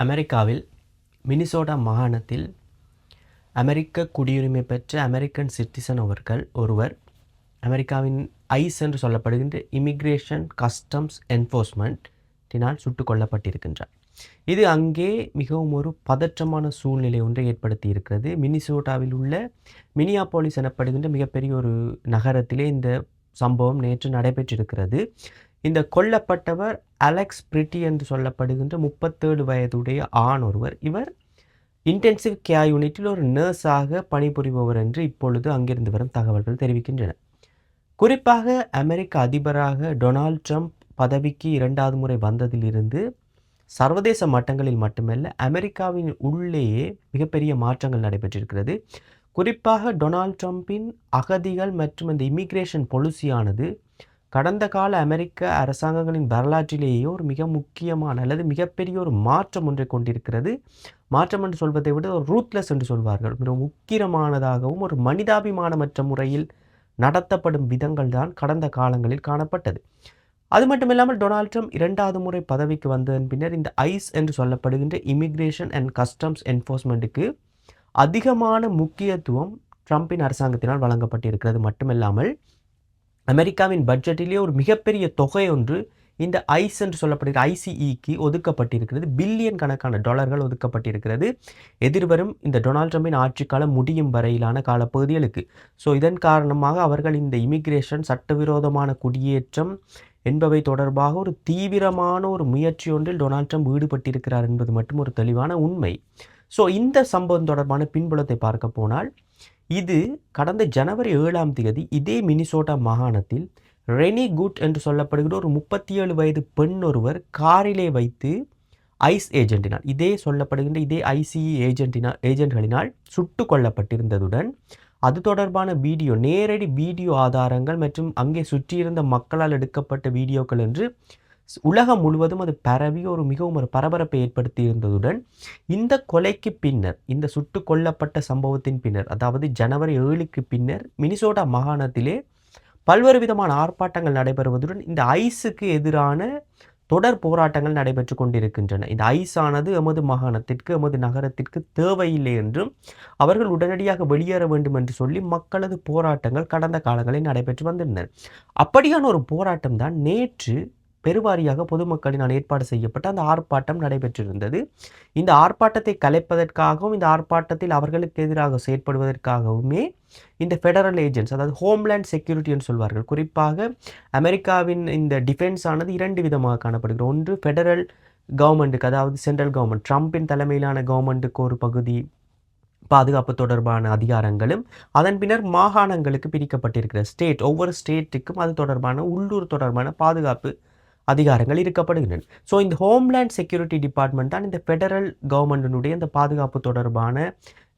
அமெரிக்காவில் மினிசோடா மாகாணத்தில் அமெரிக்க குடியுரிமை பெற்ற அமெரிக்கன் சிட்டிசன் அவர்கள் ஒருவர் அமெரிக்காவின் ஐஸ் என்று சொல்லப்படுகின்ற இமிக்ரேஷன் கஸ்டம்ஸ் என்ஃபோர்ஸ்மெண்ட்டினால் சுட்டுக் கொல்லப்பட்டிருக்கின்றார். இது அங்கே மிகவும் ஒரு பதற்றமான சூழ்நிலை ஒன்றை ஏற்படுத்தி இருக்கிறது மினிசோட்டாவில் உள்ள மினியாபோலிஸ் எனப்படுகின்ற மிகப்பெரிய ஒரு நகரத்திலே இந்த சம்பவம் நேற்று நடைபெற்றிருக்கிறது. இந்த கொல்லப்பட்டவர் அலெக்ஸ் பிரிட்டி என்று சொல்லப்படுகின்ற முப்பத்தேழு வயதுடைய ஆண் ஒருவர். இவர் இன்டென்சிவ் கேர் யூனிட்டில் ஒரு நர்ஸாக பணிபுரிபவர் என்று இப்பொழுது அங்கிருந்து வரும் தகவல்கள் தெரிவிக்கின்றன. குறிப்பாக அமெரிக்க அதிபராக டொனால்ட் ட்ரம்ப் பதவிக்கு இரண்டாவது முறை வந்ததிலிருந்து சர்வதேச மட்டங்களில் மட்டுமல்ல அமெரிக்காவின் உள்ளேயே மிகப்பெரிய மாற்றங்கள் நடைபெற்றிருக்கிறது. குறிப்பாக டொனால்ட் ட்ரம்பின் அகதிகள் மற்றும் இந்த இமிக்ரேஷன் பொலிசியானது கடந்த கால அமெரிக்க அரசாங்கங்களின் வரலாற்றிலேயே ஒரு மிக முக்கியமான அல்லது மிகப்பெரிய ஒரு மாற்றம் ஒன்றை கொண்டிருக்கிறது. மாற்றம் என்று சொல்வதை விட ஒரு ரூத்லெஸ் என்று சொல்வார்கள். மிக முக்கியமானதாகவும் ஒரு மனிதாபிமானமற்ற முறையில் நடத்தப்படும் விதங்கள் தான் கடந்த காலங்களில் காணப்பட்டது. அது மட்டுமில்லாமல் டொனால்ட் ட்ரம்ப் இரண்டாவது முறை பதவிக்கு வந்ததன் பின்னர் இந்த ஐஸ் என்று சொல்லப்படுகின்ற இமிக்ரேஷன் அண்ட் கஸ்டம்ஸ் என்ஃபோர்ஸ்மெண்ட்டுக்கு அதிகமான முக்கியத்துவம் ட்ரம்பின் அரசாங்கத்தினால் வழங்கப்பட்டிருக்கிறது. மட்டுமில்லாமல் அமெரிக்காவின் பட்ஜெட்டிலே ஒரு மிகப்பெரிய தொகை ஒன்று இந்த ஐஸ் என்று சொல்லப்படுகிற ஐசிஇக்கு ஒதுக்கப்பட்டிருக்கிறது. பில்லியன் கணக்கான டாலர்கள் ஒதுக்கப்பட்டிருக்கிறது. எதிர்வரும் இந்த டொனால்ட் ட்ரம்பின் ஆட்சிக்காலம் முடியும் வரையிலான காலப்பகுதிகளுக்கு ஸோ இதன் காரணமாக அவர்கள் இந்த இமிக்ரேஷன் சட்டவிரோதமான குடியேற்றம் என்பவை தொடர்பாக ஒரு தீவிரமான ஒரு முயற்சி ஒன்றில் டொனால்ட் ட்ரம்ப் ஈடுபட்டிருக்கிறார் என்பது மட்டும் ஒரு தெளிவான உண்மை. ஸோ இந்த சம்பவம் தொடர்பான பின்புலத்தை பார்க்க போனால் இது கடந்த ஜனவரி ஏழாம் தேதி இதே மினிசோட்டா மாகாணத்தில் ரெனி குட் என்று சொல்லப்படுகிற ஒரு முப்பத்தி ஏழு வயது பெண் ஒருவர் காரிலே வைத்து ஐஸ் ஏஜென்ட்டினால் இதே சொல்லப்படுகின்ற இதே ஐசிஇ ஏஜென்ட்டினால் ஏஜென்ட்களினால் சுட்டு கொல்லப்பட்டிருந்ததுடன் அது தொடர்பான வீடியோ நேரடி வீடியோ ஆதாரங்கள் மற்றும் அங்கே சுற்றியிருந்த மக்களால் எடுக்கப்பட்ட வீடியோக்கள் என்று உலகம் முழுவதும் அது பரவி ஒரு மிகவும் ஒரு பரபரப்பை ஏற்படுத்தி இருந்ததுடன் இந்த கொலைக்கு பின்னர் இந்த சுட்டு கொல்லப்பட்ட சம்பவத்தின் பின்னர் அதாவது ஜனவரி ஏழுக்கு பின்னர் மினிசோட்டா மாகாணத்திலே பல்வேறு விதமான ஆர்ப்பாட்டங்கள் நடைபெறுவதுடன் இந்த ஐஸுக்கு எதிரான தொடர் போராட்டங்கள் நடைபெற்று கொண்டிருக்கின்றன. இந்த ஐஸ் ஆனது எமது மாகாணத்திற்கு எமது நகரத்திற்கு தேவையில்லை என்றும் அவர்கள் உடனடியாக வெளியேற வேண்டும் என்று சொல்லி மக்களது போராட்டங்கள் கடந்த காலங்களில் நடைபெற்று வந்திருந்தன. அப்படியான ஒரு போராட்டம் தான் நேற்று பெருவாரியாக பொதுமக்களினால் ஏற்பாடு செய்யப்பட்ட அந்த ஆர்ப்பாட்டம் நடைபெற்றிருந்தது. இந்த ஆர்ப்பாட்டத்தை கலைப்பதற்காகவும் இந்த ஆர்ப்பாட்டத்தில் அவர்களுக்கு எதிராக செயற்படுவதற்காகவுமே இந்த ஃபெடரல் ஏஜென்ட்ஸ் அதாவது ஹோம்லேண்ட் செக்யூரிட்டி என்று சொல்வார்கள். குறிப்பாக அமெரிக்காவின் இந்த டிஃபென்ஸ் ஆனது இரண்டு விதமாக காணப்படுகிறது. ஒன்று ஃபெடரல் கவர்மெண்ட்டுக்கு அதாவது சென்ட்ரல் கவர்மெண்ட் ட்ரம்பின் தலைமையிலான கவர்மெண்ட்டுக்கு ஒரு பகுதி பாதுகாப்பு தொடர்பான அதிகாரங்களும் அதன் பின்னர் மாகாணங்களுக்கு பிரிக்கப்பட்டிருக்கிற ஸ்டேட் ஒவ்வொரு ஸ்டேட்டுக்கும் அது தொடர்பான உள்ளூர் தொடர்பான பாதுகாப்பு அதிகாரங்கள் இருக்கப்படுகின்றன ஸோ இந்த ஹோம்லேண்ட் செக்யூரிட்டி டிபார்ட்மெண்ட் தான் இந்த ஃபெடரல் கவர்மெண்டினுடைய இந்த பாதுகாப்பு தொடர்பான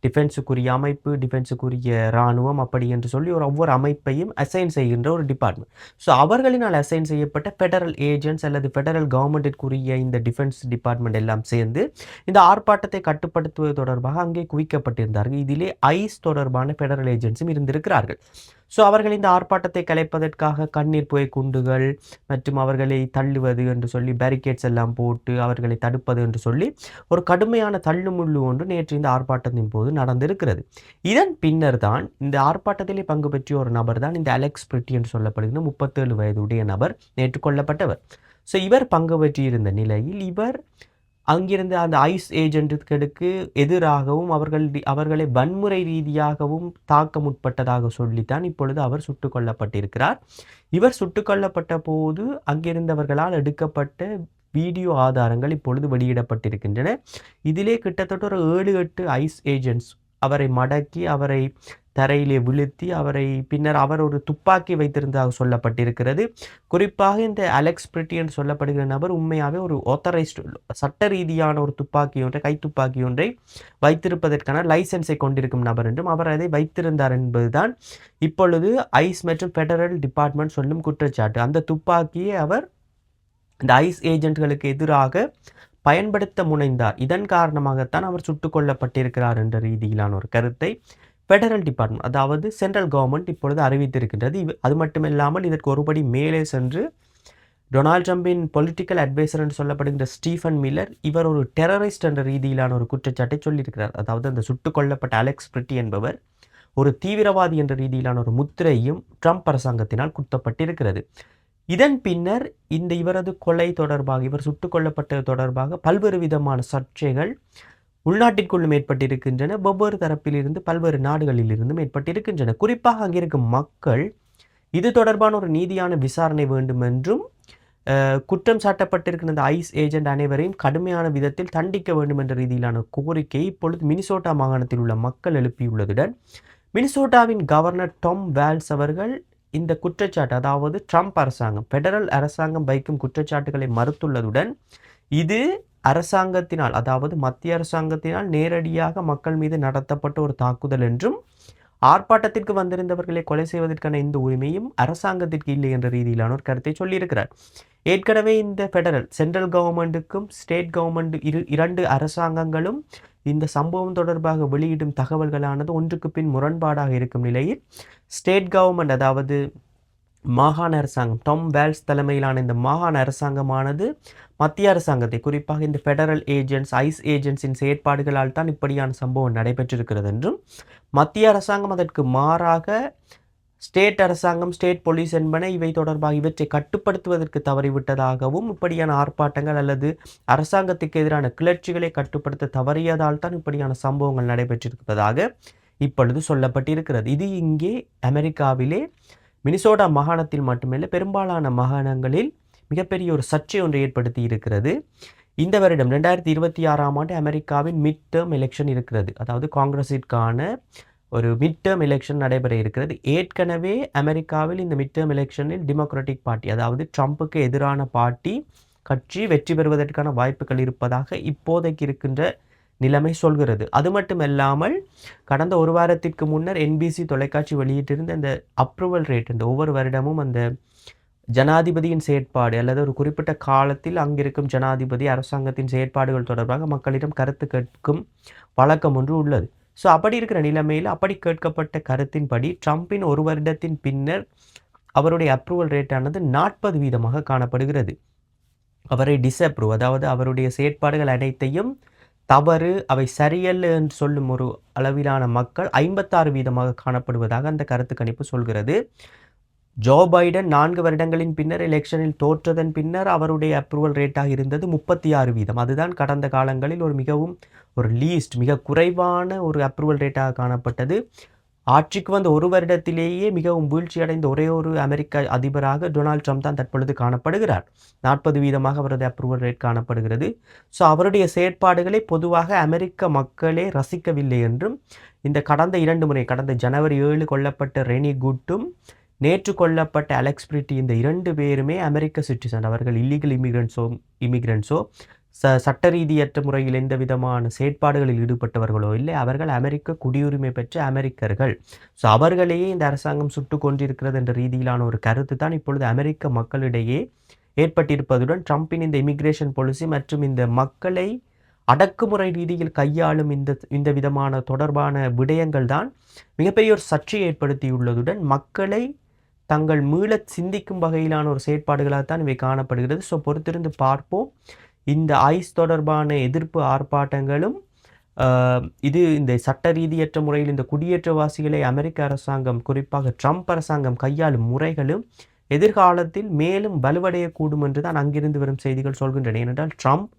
டிஃபென்ஸுக்குரிய அமைப்பு டிஃபென்ஸுக்குரிய இராணுவம் அப்படி என்று சொல்லி ஒரு ஒவ்வொரு அமைப்பையும் அசைன் செய்கின்ற ஒரு டிபார்ட்மெண்ட் ஸோ அவர்களினால் அசைன் செய்யப்பட்ட ஃபெடரல் ஏஜென்ட்ஸ் அல்லது ஃபெடரல் கவர்மெண்ட்டிற்குரிய இந்த டிஃபென்ஸ் டிபார்ட்மெண்ட் எல்லாம் சேர்ந்து இந்த ஆர்ப்பாட்டத்தை கட்டுப்படுத்துவது தொடர்பாக அங்கே குவிக்கப்பட்டிருந்தார்கள். இதிலே ஐஸ் தொடர்பான ஃபெடரல் ஏஜென்ட்ஸும் இருந்திருக்கிறார்கள். ஸோ அவர்கள் இந்த ஆர்ப்பாட்டத்தை கலைப்பதற்காக கண்ணீர் புகை குண்டுகள் மற்றும் அவர்களை தள்ளுவது என்று சொல்லி பேரிகேட்ஸ் எல்லாம் போட்டு அவர்களை தடுப்பது என்று சொல்லி ஒரு கடுமையான தள்ளுமுள்ளு ஒன்று நேற்று இந்த ஆர்ப்பாட்டத்தின் போது நடந்திருக்கிறது. இதன் பின்னர் தான் இந்த ஆர்ப்பாட்டத்திலே பங்கு பெற்றிய ஒரு நபர் தான் இந்த அலெக்ஸ் பிரிட்டி என்று சொல்லப்படுகிற முப்பத்தேழு வயதுடைய நபர் நேற்று கொல்லப்பட்டவர். ஸோ இவர் பங்கு பெற்றிருந்த நிலையில் இவர் அங்கிருந்த அந்த ஐஸ் ஏஜென்ட்டுகளுக்கு எதிராகவும் அவர்கள் அவர்களை வன்முறை ரீதியாகவும் தாக்க முற்பட்டதாக சொல்லித்தான் இப்பொழுது அவர் சுட்டுக் கொல்லப்பட்டிருக்கிறார். இவர் சுட்டுக் கொல்லப்பட்ட போது அங்கிருந்தவர்களால் எடுக்கப்பட்ட வீடியோ ஆதாரங்கள் இப்பொழுது வெளியிடப்பட்டிருக்கின்றன. இதிலே கிட்டத்தட்ட ஒரு ஏழு எட்டு ஐஸ் ஏஜென்ட்ஸ் அவரை மடக்கி அவரை தரையிலே விழுத்தி அவரை பின்னர் அவர் ஒரு துப்பாக்கி வைத்திருந்ததாக சொல்லப்பட்டிருக்கிறது. குறிப்பாக இந்த அலெக்ஸ் பிரிட்டியன் என்று சொல்லப்படுகிற நபர் உண்மையாகவே ஒரு ஆத்தரைஸ்டு சட்ட ரீதியான ஒரு துப்பாக்கி ஒன்றை கைத்துப்பாக்கி ஒன்றை வைத்திருப்பதற்கான லைசன்ஸை கொண்டிருக்கும் நபர் என்றும் அவர் அதை வைத்திருந்தார் என்பதுதான். இப்பொழுது ஐஸ் மற்றும் ஃபெடரல் டிபார்ட்மெண்ட் சொல்லும் குற்றச்சாட்டு. அந்த துப்பாக்கியை அவர் இந்த ஐஸ் ஏஜென்ட்களுக்கு எதிராக பயன்படுத்த முனைந்தார். இதன் காரணமாகத்தான் அவர் சுட்டுக் கொல்லப்பட்டிருக்கிறார் என்ற ரீதியிலான ஒரு கருத்தை ஃபெடரல் டிபார்ட்மெண்ட் அதாவது சென்ட்ரல் கவர்மெண்ட் இப்பொழுது அறிவித்திருக்கின்றது. இவ் அது மட்டுமில்லாமல் இதற்கு ஒருபடி மேலே சென்று டொனால்ட் ட்ரம்பின் பொலிட்டிக்கல் அட்வைசர் என்று சொல்லப்படுகின்ற ஸ்டீஃபன் மில்லர் இவர் ஒரு டெரரிஸ்ட் என்ற ரீதியிலான ஒரு குற்றச்சாட்டை சொல்லியிருக்கிறார். அதாவது அந்த சுட்டுக் கொல்லப்பட்ட அலெக்ஸ் பிரிட்டி என்பவர் ஒரு தீவிரவாதி என்ற ரீதியிலான ஒரு முத்திரையும் ட்ரம்ப் அரசாங்கத்தினால் குத்தப்பட்டிருக்கிறது. இதன் பின்னர் இந்த இவரது கொலை தொடர்பாக இவர் சுட்டுக் கொல்லப்பட்டது தொடர்பாக பல்வேறு விதமான சர்ச்சைகள் உள்நாட்டிற்குள்ளும் ஏற்பட்டிருக்கின்றன. வெவ்வேறு தரப்பிலிருந்து பல்வேறு நாடுகளிலிருந்தும் ஏற்பட்டிருக்கின்றன. குறிப்பாக அங்கிருக்கும் மக்கள் இது தொடர்பான ஒரு நீதியான விசாரணை வேண்டும் என்றும் குற்றம் சாட்டப்பட்டிருக்கிற ஐஸ் ஏஜென்ட் அனைவரையும் கடுமையான விதத்தில் தண்டிக்க வேண்டும் என்ற ரீதியிலான கோரிக்கை இப்பொழுது மினிசோட்டா மாகாணத்தில் உள்ள மக்கள் எழுப்பியுள்ளதுடன் மினிசோட்டாவின் கவர்னர் டாம் வேல்ஸ் அவர்கள் இந்த குற்றச்சாட்டு அதாவது ட்ரம்ப் அரசாங்கம் பெடரல் அரசாங்கம் வைக்கும் குற்றச்சாட்டுகளை மறுத்துள்ளதுடன் இது அரசாங்கத்தினால் அதாவது மத்திய அரசாங்கத்தினால் நேரடியாக மக்கள் மீது நடத்தப்பட்ட ஒரு தாக்குதல் என்றும் ஆர்ப்பாட்டத்திற்கு வந்திருந்தவர்களை கொலை செய்வதற்கான இந்த உரிமையும் அரசாங்கத்திற்கு இல்லை என்ற ரீதியிலான ஒரு கருத்தை சொல்லியிருக்கிறார். ஏற்கனவே இந்த ஃபெடரல் சென்ட்ரல் கவர்மெண்ட்டுக்கும் ஸ்டேட் கவர்மெண்ட் இரு இரண்டு அரசாங்கங்களும் இந்த சம்பவம் தொடர்பாக வெளியிடும் தகவல்களானது ஒன்றுக்கு பின் முரண்பாடாக இருக்கும் நிலையில் ஸ்டேட் கவர்மெண்ட் அதாவது மாகாண அரசாங்கம். டாம் வேல்ஸ் தலைமையிலான இந்த மாகாண அரசாங்கமானது மத்திய அரசாங்கத்தை குறிப்பாக இந்த ஃபெடரல் ஏஜென்ட்ஸ் ஐஸ் ஏஜென்ட்ஸின் செயற்பாடுகளால் தான் இப்படியான சம்பவம் நடைபெற்றிருக்கிறது என்றும் மத்திய அரசாங்கம் அதற்கு மாறாக ஸ்டேட் அரசாங்கம் ஸ்டேட் போலீஸ் என்பன இவை தொடர்பாக இவற்றை கட்டுப்படுத்துவதற்கு தவறிவிட்டதாகவும் இப்படியான ஆர்ப்பாட்டங்கள் அல்லது அரசாங்கத்துக்கு எதிரான கிளர்ச்சிகளை கட்டுப்படுத்த தவறியதால் தான் இப்படியான சம்பவங்கள் நடைபெற்றிருப்பதாக இப்பொழுது சொல்லப்பட்டிருக்கிறது. இது இங்கே அமெரிக்காவிலே மினிசோடா மாகாணத்தில் மட்டுமல்ல பெரும்பாலான மாகாணங்களில் மிகப்பெரிய ஒரு சர்ச்சை ஒன்று ஏற்படுத்தி இருக்கிறது. இந்த வருடம் ரெண்டாயிரத்தி இருபத்தி ஆறாம் ஆண்டு அமெரிக்காவின் மிட் டேர்ம் எலெக்ஷன் இருக்கிறது. அதாவது காங்கிரஸிற்கான ஒரு மிட் டேர்ம் எலெக்ஷன் நடைபெற இருக்கிறது. ஏற்கனவே அமெரிக்காவில் இந்த மிட் டேர்ம் எலெக்ஷனில் டெமோக்ராட்டிக் பார்ட்டி அதாவது ட்ரம்ப்புக்கு எதிரான பார்ட்டி கட்சி வெற்றி பெறுவதற்கான வாய்ப்புகள் இருப்பதாக இப்போதைக்கு இருக்கின்ற நிலைமை சொல்கிறது. அது மட்டுமல்லாமல் கடந்த ஒரு வாரத்திற்கு முன்னர் என்பிசி தொலைக்காட்சி வெளியிட்டிருந்த அந்த அப்ரூவல் ரேட் அந்த ஒவ்வொரு வருடமும் அந்த ஜனாதிபதியின் செயற்பாடு அல்லது ஒரு குறிப்பிட்ட காலத்தில் அங்கிருக்கும் ஜனாதிபதி அரசாங்கத்தின் செயற்பாடுகள் தொடர்பாக மக்களிடம் கருத்து கேட்கும் வழக்கம் ஒன்று உள்ளது. ஸோ அப்படி இருக்கிற நிலைமையில் அப்படி கேட்கப்பட்ட கருத்தின்படி ட்ரம்பின் ஒரு வருடத்தின் பின்னர் அவருடைய அப்ரூவல் ரேட்டானது நாற்பது வீதமாக காணப்படுகிறது. அவரை டிஸ்அப்ரூவ் அதாவது அவருடைய செயற்பாடுகள் அனைத்தையும் தவறு அவை சரியல்ல என்று சொல்லும் ஒரு அளவிலான மக்கள் ஐம்பத்தாறு வீதமாக காணப்படுவதாக அந்த கருத்து கணிப்பு சொல்கிறது. ஜோ பைடன் நான்கு வருடங்களின் பின்னர் எலெக்ஷனில் தோற்றதன் பின்னர் அவருடைய அப்ரூவல் ரேட்டாக இருந்தது முப்பத்தி ஆறு வீதம். அதுதான் கடந்த காலங்களில் ஒரு மிகவும் ஒரு லீஸ்ட் மிக குறைவான ஒரு அப்ரூவல் ரேட்டாக காணப்பட்டது. ஆட்சிக்கு வந்த ஒரு வருடத்திலேயே மிகவும் வீழ்ச்சி அடைந்த ஒரே ஒரு அமெரிக்க அதிபராக டொனால்ட் ட்ரம்ப் தான் தற்பொழுது காணப்படுகிறார். நாற்பது வீதமாக அவரது அப்ரூவல் ரேட் காணப்படுகிறது. ஸோ அவருடைய செயற்பாடுகளை பொதுவாக அமெரிக்க மக்களே ரசிக்கவில்லை என்றும் இந்த கடந்த இரண்டு முறை கடந்த ஜனவரி ஏழு கொல்லப்பட்ட ரெனி குட்டும் நேற்று கொல்லப்பட்ட அலெக்ஸ் பிரிட்டி இந்த இரண்டு பேருமே அமெரிக்க சிட்டிசன் அவர்கள் இல்லீகல் இமிகிரண்ட்ஸோ இமிகிரண்ட்ஸோ ச சட்ட ரீதியற்ற முறையில் எந்த விதமான செயற்பாடுகளில் ஈடுபட்டவர்களோ இல்லை அவர்கள் அமெரிக்க குடியுரிமை பெற்ற அமெரிக்கர்கள். ஸோ அவர்களையே இந்த அரசாங்கம் சுட்டு கொண்டிருக்கிறது என்ற ரீதியிலான ஒரு கருத்து தான் இப்பொழுது அமெரிக்க மக்களிடையே ஏற்பட்டிருப்பதுடன் ட்ரம்பின் இந்த இமிக்ரேஷன் பாலிசி மற்றும் இந்த மக்களை அடக்குமுறை ரீதியில் கையாளும் இந்த இந்த விதமான தொடர்பான விடயங்கள் தான் மிகப்பெரிய ஒரு சர்ச்சையை ஏற்படுத்தியுள்ளதுடன் மக்களை தங்கள் மீள சிந்திக்கும் வகையிலான ஒரு செயற்பாடுகளாக தான் இவை காணப்படுகிறது. ஸோ பொறுத்திருந்து பார்ப்போம். இந்த ஐஸ் தொடர்பான எதிர்ப்பு ஆர்ப்பாட்டங்களும் இது இந்த சட்ட ரீதியற்ற முறையில் இந்த குடியேற்றவாசிகளை அமெரிக்க அரசாங்கம் குறிப்பாக ட்ரம்ப் அரசாங்கம் கையாளும் முறைகளும் எதிர்காலத்தில் மேலும் வலுவடையக்கூடும் என்று தான் அங்கிருந்து வரும் செய்திகள் சொல்கின்றன. ஏனென்றால் ட்ரம்ப்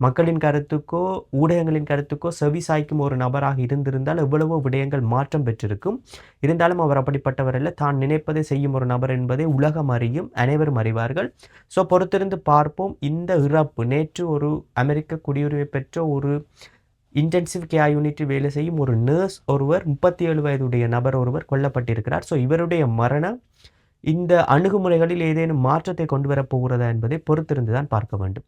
மக்களின் கருத்துக்கோ ஊடகங்களின் கருத்துக்கோ செவி சாய்க்கும் ஒரு நபராக இருந்திருந்தால் எவ்வளவோ விடயங்கள் மாற்றம் பெற்றிருக்கும். இருந்தாலும் அவர் அப்படிப்பட்டவர் இல்லை தான் நினைப்பதை செய்யும் ஒரு நபர் என்பதை உலகம் அறியும். அனைவரும் அறிவார்கள். ஸோ பொறுத்திருந்து பார்ப்போம். இந்த இறப்பு நேற்று ஒரு அமெரிக்க குடியுரிமை பெற்ற ஒரு இன்டென்சிவ் கேர் யூனிட்டில் வேலை செய்யும் ஒரு நர்ஸ் ஒருவர் முப்பத்தி ஏழு வயதுடைய நபர் ஒருவர் கொல்லப்பட்டிருக்கிறார். ஸோ இவருடைய மரணம் இந்த அணுகுமுறைகளில் ஏதேனும் மாற்றத்தை கொண்டு வரப்போகிறதா என்பதை பொறுத்திருந்து தான் பார்க்க வேண்டும்.